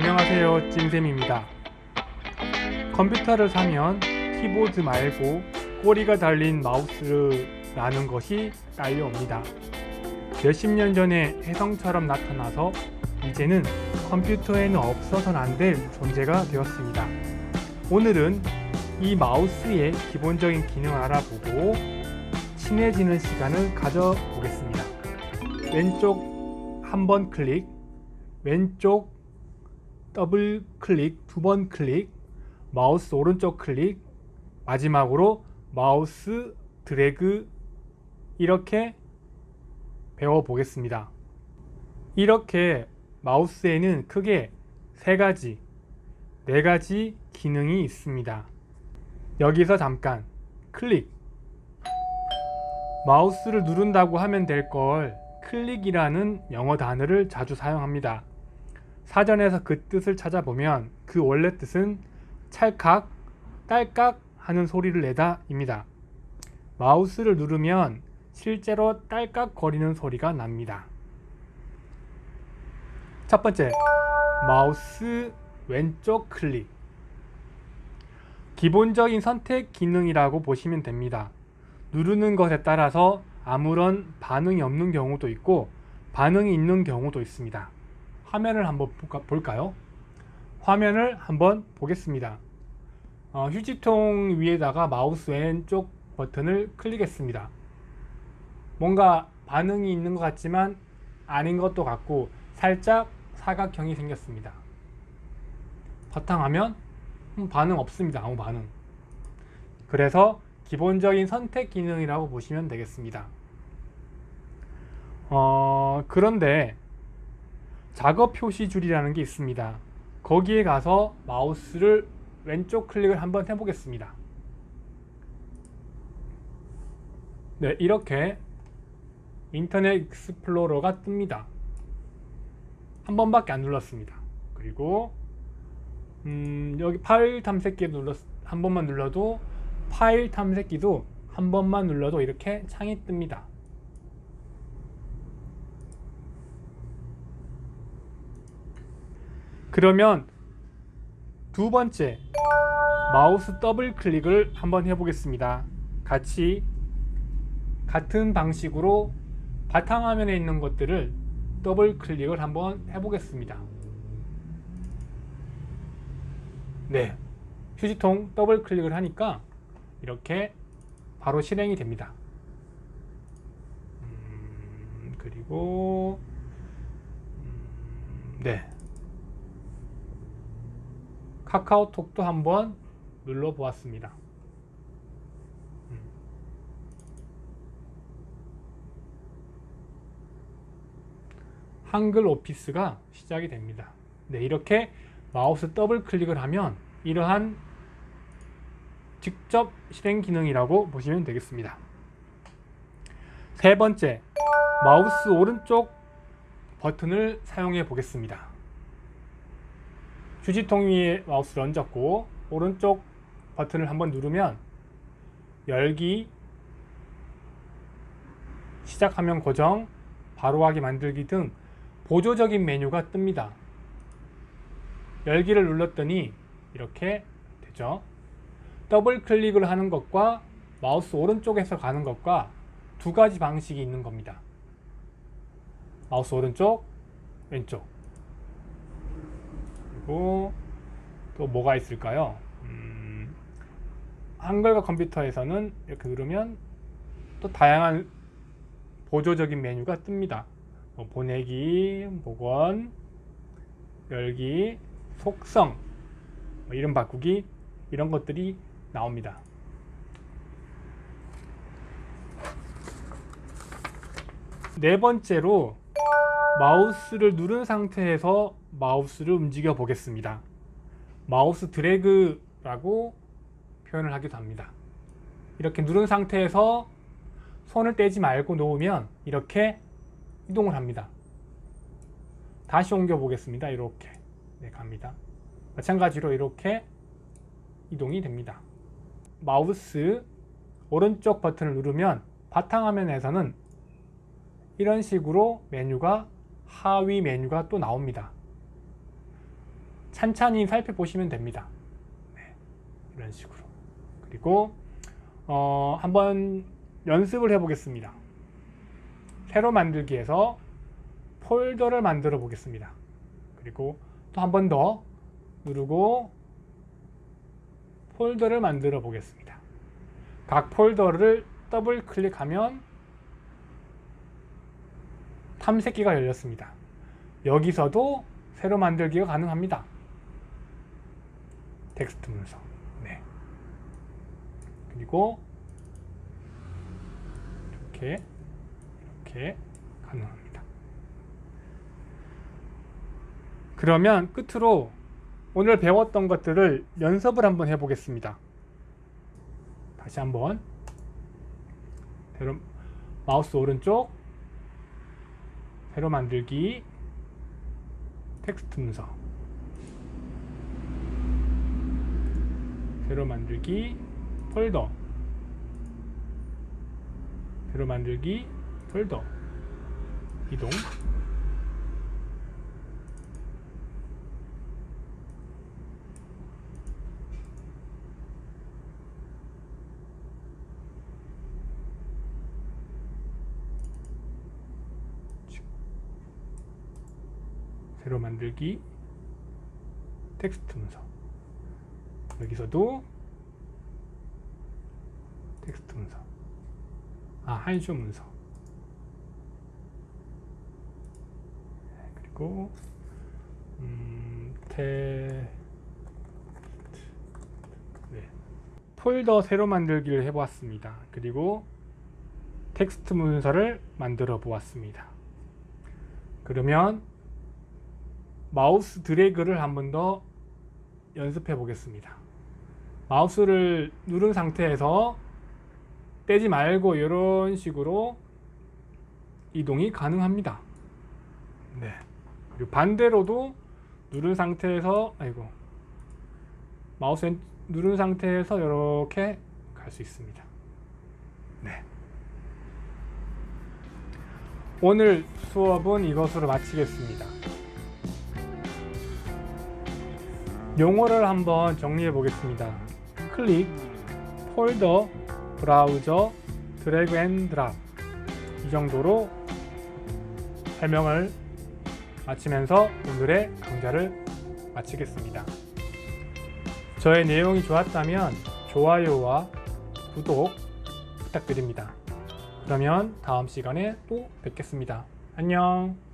안녕하세요 찜쌤입니다. 컴퓨터를 사면 키보드 말고 꼬리가 달린 마우스라는 것이 딸려옵니다. 몇십 년 전에 혜성처럼 나타나서 이제는 컴퓨터에는 없어서는 안될 존재가 되었습니다. 오늘은 이 마우스의 기본적인 기능을 알아보고 친해지는 시간을 가져보겠습니다. 왼쪽 한 번 클릭 왼쪽 더블 클릭, 두 번 클릭, 마우스 오른쪽 클릭, 마지막으로 마우스 드래그 이렇게 배워 보겠습니다. 이렇게 마우스에는 크게 세 가지, 네 가지 기능이 있습니다. 여기서 잠깐 클릭. 마우스를 누른다고 하면 될 걸 클릭이라는 영어 단어를 자주 사용합니다. 사전에서 그 뜻을 찾아보면 그 원래 뜻은 찰칵, 딸깍 하는 소리를 내다입니다. 마우스를 누르면 실제로 딸깍 거리는 소리가 납니다. 첫 번째, 마우스 왼쪽 클릭. 기본적인 선택 기능이라고 보시면 됩니다. 누르는 것에 따라서 아무런 반응이 없는 경우도 있고 반응이 있는 경우도 있습니다. 화면을 한번 볼까- 볼까요? 화면을 한번 보겠습니다. 어, 휴지통 위에다가 마우스 왼쪽 버튼을 클릭했습니다. 뭔가 반응이 있는 것 같지만 아닌 것도 같고 살짝 사각형이 생겼습니다. 바탕화면 음, 반응 없습니다. 아무 반응. 그래서 기본적인 선택 기능이라고 보시면 되겠습니다. 어, 그런데 작업 표시 줄이라는 게 있습니다. 거기에 가서 마우스를 왼쪽 클릭을 한번 해보겠습니다. 네, 이렇게 인터넷 익스플로러가 뜹니다. 한 번밖에 안 눌렀습니다. 그리고 음, 여기 파일 탐색기 눌렀 한 번만 눌러도 파일 탐색기도 한 번만 눌러도 이렇게 창이 뜹니다. 그러면 두 번째 마우스 더블 클릭을 한번 해보겠습니다. 같이 같은 방식으로 바탕화면에 있는 것들을 더블 클릭을 한번 해보겠습니다. 네, 휴지통 더블 클릭을 하니까 이렇게 바로 실행이 됩니다. 음, 그리고 음, 네. 카카오톡도 한번 눌러 보았습니다. 음. 한글 오피스가 시작이 됩니다. 네, 이렇게 마우스 더블 클릭을 하면 이러한 직접 실행 기능이라고 보시면 되겠습니다. 세 번째, 마우스 오른쪽 버튼을 사용해 보겠습니다. 휴지통 위에 마우스를 얹었고 오른쪽 버튼을 한번 누르면 열기, 시작 화면 고정, 바로하기 만들기 등 보조적인 메뉴가 뜹니다. 열기를 눌렀더니 이렇게 되죠. 더블 클릭을 하는 것과 마우스 오른쪽에서 가는 것과 두 가지 방식이 있는 겁니다. 마우스 오른쪽, 왼쪽. 그리고 또 뭐가 있을까요? 음, 한글과 컴퓨터에서는 이렇게 누르면 또 다양한 보조적인 메뉴가 뜹니다. 뭐 보내기, 복원, 열기, 속성, 뭐 이름 바꾸기 이런 것들이 나옵니다. 네 번째로 마우스를 누른 상태에서 마우스를 움직여 보겠습니다. 마우스 드래그라고 표현을 하기도 합니다. 이렇게 누른 상태에서 손을 떼지 말고 놓으면 이렇게 이동을 합니다. 다시 옮겨 보겠습니다. 이렇게 네, 갑니다. 마찬가지로 이렇게 이동이 됩니다. 마우스 오른쪽 버튼을 누르면 바탕화면에서는 이런 식으로 메뉴가 하위 메뉴가 또 나옵니다. 찬찬히 살펴보시면 됩니다. 네, 이런 식으로. 그리고 어, 한번 연습을 해보겠습니다. 새로 만들기에서 폴더를 만들어 보겠습니다. 그리고 또 한 번 더 누르고 폴더를 만들어 보겠습니다. 각 폴더를 더블 클릭하면 탐색기가 열렸습니다. 여기서도 새로 만들기가 가능합니다. 텍스트 문서. 네. 그리고 이렇게 이렇게 가능합니다. 그러면 끝으로 오늘 배웠던 것들을 연습을 한번 해보겠습니다. 다시 한번 마우스 오른쪽 새로 만들기 텍스트 문서. 새로 만들기 폴더. 새로 만들기 폴더. 이동 새로 만들기 텍스트 문서 여기서도 텍스트 문서 아 한쇼 문서 네, 그리고 음, 테 네. 폴더 새로 만들기를 해보았습니다. 그리고 텍스트 문서를 만들어 보았습니다. 그러면 마우스 드래그를 한 번 더 연습해 보겠습니다. 마우스를 누른 상태에서 떼지 말고 이런 식으로 이동이 가능합니다. 네. 반대로도 누른 상태에서 아이고 마우스 왼- 누른 상태에서 이렇게 갈 수 있습니다. 네. 오늘 수업은 이것으로 마치겠습니다. 용어를 한번 정리해 보겠습니다. 클릭, 폴더, 브라우저, 드래그 앤 드랍 이 정도로 설명을 마치면서 오늘의 강좌를 마치겠습니다. 저의 내용이 좋았다면 좋아요와 구독 부탁드립니다. 그러면 다음 시간에 또 뵙겠습니다. 안녕.